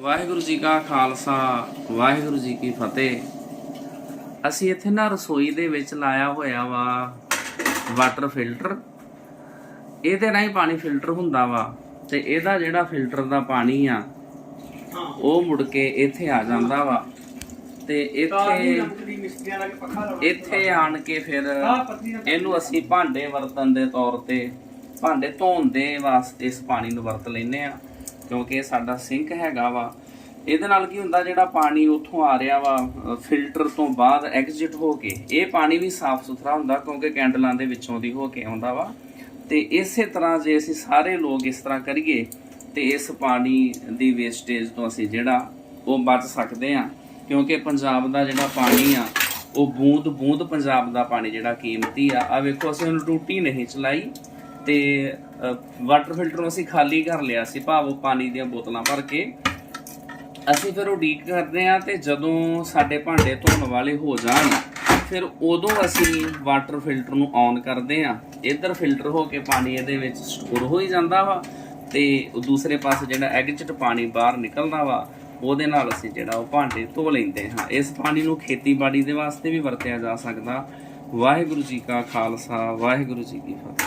ਵਾਹਿਗੁਰੂ ਜੀ ਕਾ ਖਾਲਸਾ ਵਾਹਿਗੁਰੂ ਜੀ ਕੀ ਫਤਿਹ। ਅਸੀਂ ਇੱਥੇ ਨਾ ਰਸੋਈ ਦੇ ਵਿੱਚ ਲਾਇਆ ਹੋਇਆ ਵਾ ਵਾਟਰ ਫਿਲਟਰ। ਇਹਦੇ ਨਾਲ ਹੀ ਪਾਣੀ ਫਿਲਟਰ ਹੁੰਦਾ ਵਾ ਤੇ ਇਹਦਾ ਜਿਹੜਾ ਫਿਲਟਰ ਦਾ ਪਾਣੀ ਆ ਉਹ ਮੁੜ ਕੇ ਇੱਥੇ ਆ ਜਾਂਦਾ ਵਾ। ਤੇ ਇੱਥੇ ਇੱਥੇ ਆਣ ਕੇ ਫਿਰ ਇਹਨੂੰ ਅਸੀਂ ਭਾਂਡੇ ਵਰਤਨ ਦੇ ਤੌਰ ਤੇ ਭਾਂਡੇ ਧੋਣ ਦੇ ਵਾਸਤੇ ਇਸ ਪਾਣੀ ਨੂੰ ਵਰਤ ਲੈਨੇ ਆ। ਕਿਉਂਕਿ ਸਾਡਾ ਸਿੰਕ ਹੈਗਾ ਵਾ। ਇਹਦੇ ਨਾਲ ਕੀ ਹੁੰਦਾ, ਜਿਹੜਾ ਪਾਣੀ ਉੱਥੋਂ ਆ ਰਿਹਾ ਵਾ ਫਿਲਟਰ ਤੋਂ ਬਾਅਦ ਐਗਜ਼ਿਟ ਹੋ ਕੇ, ਇਹ ਪਾਣੀ ਵੀ ਸਾਫ਼ ਸੁਥਰਾ ਹੁੰਦਾ ਕਿਉਂਕਿ ਕੈਂਡਲਾਂ ਦੇ ਵਿੱਚੋਂ ਦੀ ਹੋ ਕੇ ਆਉਂਦਾ ਵਾ। ਤੇ ਇਸੇ ਤਰ੍ਹਾਂ ਜੇ ਅਸੀਂ ਸਾਰੇ ਲੋਕ ਇਸ ਤਰ੍ਹਾਂ ਕਰੀਏ, ਤੇ ਇਸ ਪਾਣੀ ਦੀ ਵੇਸਟੇਜ ਤੋਂ ਅਸੀਂ ਜਿਹੜਾ ਉਹ ਬਚ ਸਕਦੇ ਆ ਕਿਉਂਕਿ ਪੰਜਾਬ ਦਾ ਜਿਹੜਾ ਪਾਣੀ ਆ, ਉਹ ਬੂੰਦ ਬੂੰਦ ਪੰਜਾਬ ਦਾ ਪਾਣੀ ਜਿਹੜਾ ਕੀਮਤੀ ਆ। ਆ ਵੇਖੋ, ਅਸੀਂ ਉਹਨੂੰ ਟੂਟੀ ਨਹੀਂ ਚਲਾਈ। ਤੇ ਵਾਟਰ ਫਿਲਟਰ ਨੂੰ ਅਸੀਂ ਖਾਲੀ ਕਰ ਲਿਆ ਸੀ ਭਾਵ ਪਾਣੀ ਦੀਆਂ ਬੋਤਲਾਂ ਭਰ ਕੇ। ਅਸੀਂ ਫਿਰ ਉਡੀਕ ਕਰਦੇ ਆ ਤੇ ਜਦੋਂ ਸਾਡੇ ਭਾਂਡੇ ਧੋਣ ਵਾਲੇ ਹੋ ਜਾਣ, ਫਿਰ ਉਦੋਂ ਅਸੀਂ ਵਾਟਰ ਫਿਲਟਰ ਨੂੰ ਔਨ ਕਰਦੇ ਆ ਇੱਧਰ ਫਿਲਟਰ ਹੋ ਕੇ ਪਾਣੀ ਇਹਦੇ ਵਿੱਚ ਸਟੋਰ ਹੋ ਹੀ ਜਾਂਦਾ ਵਾ ਤੇ ਉਹ ਦੂਸਰੇ ਪਾਸੇ ਜਿਹੜਾ ਐਗਜ਼ਿਟ ਪਾਣੀ ਬਾਹਰ ਨਿਕਲਦਾ ਵਾ, ਉਹਦੇ ਨਾਲ ਅਸੀਂ ਜਿਹੜਾ ਉਹ ਭਾਂਡੇ ਧੋ ਲੈਂਦੇ ਹਾਂ। ਇਸ ਪਾਣੀ ਨੂੰ ਖੇਤੀਬਾੜੀ ਦੇ ਵਾਸਤੇ ਵੀ ਵਰਤਿਆ ਜਾ ਸਕਦਾ। ਵਾਹਿਗੁਰੂ ਜੀ ਕਾ ਖਾਲਸਾ, ਵਾਹਿਗੁਰੂ ਜੀ ਕੀ ਫਤਿਹ।